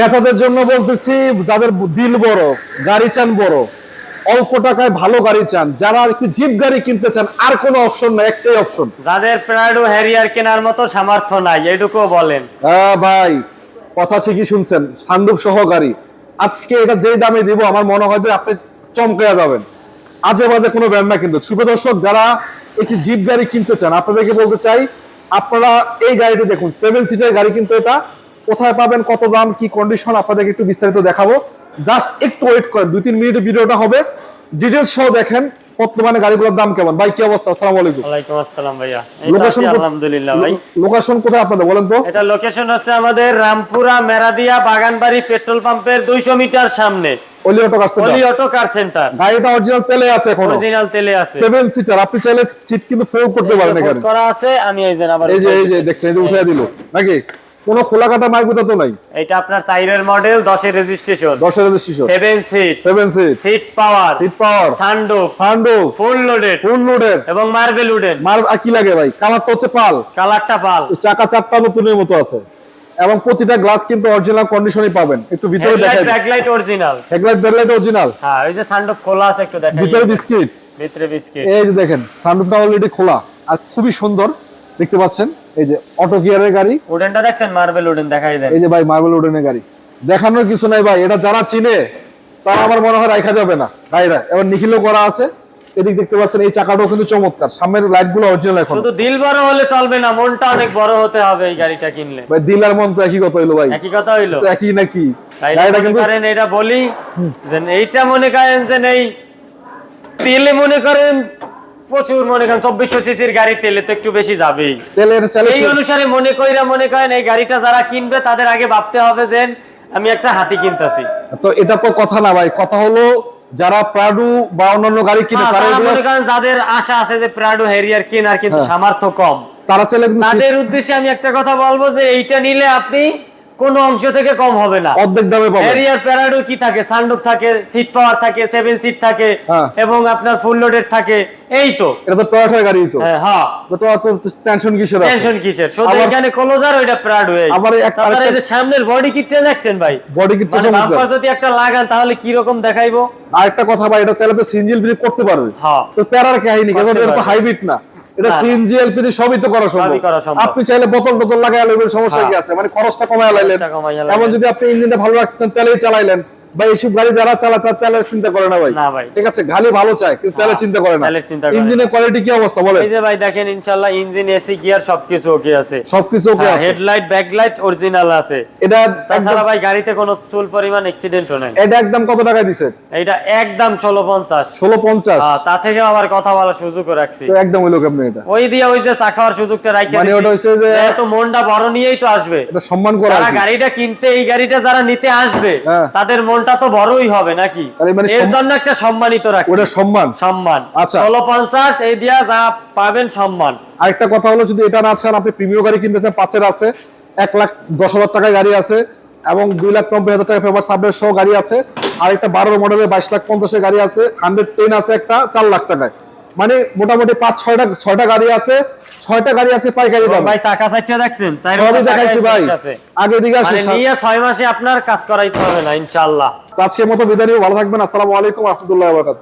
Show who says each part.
Speaker 1: নেতাদের জন্য বলতেছি যাদের দিল বড় গাড়ি চান বড় অল্প টাকায় ভালো গাড়ি চান যারা একটু জিপ গাড়ি কিনতে চান আর কোনো অপশন না একটাই অপশন
Speaker 2: যাদের প্রাডো হ্যারিয়ার কেনার মতো সামর্থ্য নাই এইটুকু বলেন।
Speaker 1: হ্যাঁ ভাই কথা ঠিকই শুনছেন সান্ডুপ সহ গাড়ি। আজকে এটা যেই দামে দিব আমার মনে হয় যে আপনি চমকে যাবেন। আজে বাজে কোনো ব্র্যান্ড না কিন্তু। শুভ দর্শক যারা একটি জিপ গাড়ি কিনতে চান আপনাদেরকে বলতে চাই আপনারা এই গাড়িটি দেখুন সেভেন সিটার গাড়ি কিন্তু এটা। কোথায় পাবেন কত দাম কি কন্ডিশন আপনাদেরকে একটু বিস্তারিত দেখাবো। জাস্ট একটু ওয়েট করেন দুই তিন মিনিটের ভিডিওটা হবে। ডিটেলস সহ দেখেন বর্তমানে গাড়িগুলোর দাম কেমন। ভাই কি অবস্থা? আসসালামু আলাইকুম।
Speaker 2: ওয়ালাইকুম আসসালাম ভাইয়া।
Speaker 1: লোকেশন
Speaker 2: আলহামদুলিল্লাহ ভাই।
Speaker 1: লোকেশন কোথায় আপনাদের বলেন তো।
Speaker 2: এটা লোকেশন হচ্ছে আমাদের রামপুরা মেরাদিয়া বাগানবাড়ি পেট্রোল পাম্পের দুইশো মিটার সামনে।
Speaker 1: অলি অটো কাছে
Speaker 2: অলি অটো কার সেন্টার ভাই
Speaker 1: গাড়িটা অরিজিনাল তেলে আছে এখনও।
Speaker 2: অরিজিনাল তেলে আছে।
Speaker 1: সেভেন সিটার আপনি চাইলে সিট কিন্তু ফোল্ড করতে পারেন এখানে।
Speaker 2: করা আছে আমি এই যে আবার
Speaker 1: এই যে এই যে দেখছেন এই যে উঠে দিল। নাকি? কোনো খোলা কাটা মাইক তো নাই।
Speaker 2: এটা আপনার চাইরের মডেল দশের রেজিস্ট্রেশন
Speaker 1: দশ হাজার শিশু
Speaker 2: seven seat
Speaker 1: seven seat
Speaker 2: seat power
Speaker 1: seat power
Speaker 2: সানডোপ
Speaker 1: সান্ডো
Speaker 2: ফুল লোডেড
Speaker 1: ফুল লোডের
Speaker 2: এবং মার্বেল উডেন
Speaker 1: মার আর কি লাগে ভাই? কালার তো হচ্ছে পাল।
Speaker 2: কালারটা পাল।
Speaker 1: চাকা চারটা নতুনের মতো আছে। এবং প্রতিটা গ্লাস কিন্তু অরিজিনাল কন্ডিশনই পাবেন। একটু ভিতরে দেখাই
Speaker 2: backlight original
Speaker 1: headlight backlight original
Speaker 2: হ্যাঁ ওই যে সানডোপ খোলা আছে একটু দেখাই
Speaker 1: ভিতরে বিস্কিট।
Speaker 2: ভিতরে বিস্কিট।
Speaker 1: এই যে দেখেন সানরুফটা অলরেডি খোলা। আর খুবই সুন্দর দেখতে পাচ্ছেন? এই যে অটো গিয়ারের গাড়ি।
Speaker 2: উডেনটা দেখছেন? মার্বেল উডেন দেখাই দেন।
Speaker 1: এই যে ভাই মার্বেল উডেনের গাড়ি। দেখানোর কিছু নাই ভাই এটা যারা চিনে তারা আমার মনে হয় রাখা যাবে না। গাড়িটা এবার নিখিলও করা আছে। এদিক দেখতে পাচ্ছেন এই চাকাটাও কিন্তু চমৎকার। সামনের লাইটগুলো অরিজিনাল এখন।
Speaker 2: শুধু দিল বড় হলে চলবে না মনটা অনেক বড় হতে হবে এই গাড়িটা কিনলে।
Speaker 1: ভাই দিলার মন তো একই কথা হইল ভাই।
Speaker 2: একই কথা হইল।
Speaker 1: একই নাকি?
Speaker 2: গাড়িটা
Speaker 1: কিন্তু
Speaker 2: করেন এটা বলি যে এইটা মনে করেন যে এই তেলে মনে করেন প্রচুর মনে করেন চব্বিশশো সিসির গাড়ি তেলে তো একটু বেশি যাবেই।
Speaker 1: তেলের
Speaker 2: এই অনুসারে মনে কইরা মনে করেন এই গাড়িটা যারা কিনবে তাদের আগে ভাবতে হবে যে আমি একটা হাতি কিনতেছি।
Speaker 1: তো এটা তো কথা না ভাই কথা হলো যারা প্রাডু বা অন্যান্য গাড়ি কিনে
Speaker 2: হ্যাঁ, যাদের আশা আছে যে প্রাডো হেরিয়ার কেনার কিন্তু
Speaker 1: হ্যাঁ।
Speaker 2: সামর্থ্য কম।
Speaker 1: তারা কিন্তু
Speaker 2: তাদের উদ্দেশ্যে আমি একটা কথা বলব যে এইটা নিলে আপনি কোনো অংশ থেকে কম হবে না।
Speaker 1: অর্ধেক দামে পাবেন।
Speaker 2: হ্যারিয়ার প্যারাডো কি থাকে? থাকে সিট পাওয়ার থাকে সেভেন সিট থাকে
Speaker 1: হ্যাঁ।
Speaker 2: এবং আপনার ফুল লোডেড থাকে এই তো।
Speaker 1: এটা তো গাড়ি তো।
Speaker 2: হ্যাঁ, হ্যাঁ।
Speaker 1: তো তো- টেনশন কিসের
Speaker 2: টেনশন কিসের? শুধু এখানে ক্লোজার ওইটা প্রাড হয়ে
Speaker 1: আবার
Speaker 2: এই যে সামনের বডি কিটটা দেখছেন ভাই?
Speaker 1: বডি কিটটা
Speaker 2: মানে
Speaker 1: চমৎকার।
Speaker 2: যদি একটা লাগান তাহলে কি রকম দেখাইবো?
Speaker 1: আরেকটা কথা ভাই এটা চাইলে তো সিঙ্গেল ব্রেক করতে পারবে।
Speaker 2: হ্যাঁ।
Speaker 1: তো প্যারার কাহিনী কারণ এটা তো হাইব্রিড না। এটা। সিএনজি এলপিজি সবই তো করা সম্ভব। আপনি চাইলে বোতল টোতল লাগাই সমস্যা কি
Speaker 2: হ্যাঁ।
Speaker 1: আছে মানে খরচটা কমায়
Speaker 2: লাইলেন
Speaker 1: এমন যদি আপনি ইঞ্জিনটা ভালো রাখতে চান তাহলেই চালাইলেন বা এইসব গাড়ি যারা চালায় তার তেলের চিন্তা করে না ভাই।
Speaker 2: না ভাই।
Speaker 1: ঠিক আছে? গাড়ি ভালো চায় কিন্তু তেলের
Speaker 2: হ্যাঁ,
Speaker 1: চিন্তা করে না।
Speaker 2: তেলের চিন্তা করে
Speaker 1: ইঞ্জিনের কোয়ালিটি কি অবস্থা বলেন?
Speaker 2: এই যে ভাই দেখেন ইনশাআল্লাহ ইঞ্জিন এসি গিয়ার সবকিছু ওকে আছে।
Speaker 1: সবকিছু ওকে আছে।
Speaker 2: হেডলাইট ব্যাকলাইট অরিজিনাল আছে।
Speaker 1: এটা
Speaker 2: তাছাড়া ভাই গাড়িতে কোনো চুল পরিমাণ অ্যাক্সিডেন্টও নাই।
Speaker 1: এটা একদম কত টাকায় দিছে?
Speaker 2: এইটা একদম ষোলো পঞ্চাশ।
Speaker 1: ষোলো পঞ্চাশ।
Speaker 2: তা থেকে আবার কথা বলার সুযোগ রাখছি।
Speaker 1: তো একদম ওই লোক আপনি এটা।
Speaker 2: ওই দিয়ে ওই যে চা খাওয়ার সুযোগটা রাখি
Speaker 1: মানে ওটা হচ্ছে যে-
Speaker 2: তো মনটা বড় নিয়েই তো আসবে।
Speaker 1: এটা সম্মান করা
Speaker 2: যারা গাড়িটা কিনতে এই গাড়িটা যারা নিতে আসবে
Speaker 1: তাদের
Speaker 2: তাদের মনটা তো বড়ই হবে নাকি?
Speaker 1: মানে
Speaker 2: এর জন্য একটা সম্মানিত রাখছি।
Speaker 1: ওটা সম্মান।
Speaker 2: সম্মান।
Speaker 1: আচ্ছা।
Speaker 2: ষোলো পঞ্চাশ এই দিয়া যা পাবেন সম্মান।
Speaker 1: আরেকটা কথা হলো যদি এটা না চান আপনি প্রিমিয়ার গাড়ি কিনতে চান পাঁচের আছে এক লাখ দশ হাজার টাকায় গাড়ি আছে এবং দুই লাখ নব্বই হাজার টাকা পেপার সাবলেট সহ গাড়ি আছে। আর একটা বারো মডেলের বাইশ লাখ পঞ্চাশের গাড়ি আছে হান্ড্রেড টেন আছে একটা চার লাখ টাকায়। মানে মোটামুটি পাঁচ ছয়টা ছয়টা গাড়ি আছে ছয়টা গাড়ি আছে পাইকারি দাম।
Speaker 2: ভাই চাকা সাইডটা দেখছেন?
Speaker 1: সবই দেখাইছি ভাই। আগে দিকে আসেন
Speaker 2: মানে নিয়ে ছয় মাসে আপনার কাজ করাইতে হবে না ইনশাআল্লাহ।
Speaker 1: আজকের মতো বিদায় নিয়ে ভালো থাকবেন আসসালামু আলাইকুম রাহমাতুল্লাহি ওয়া বারকাত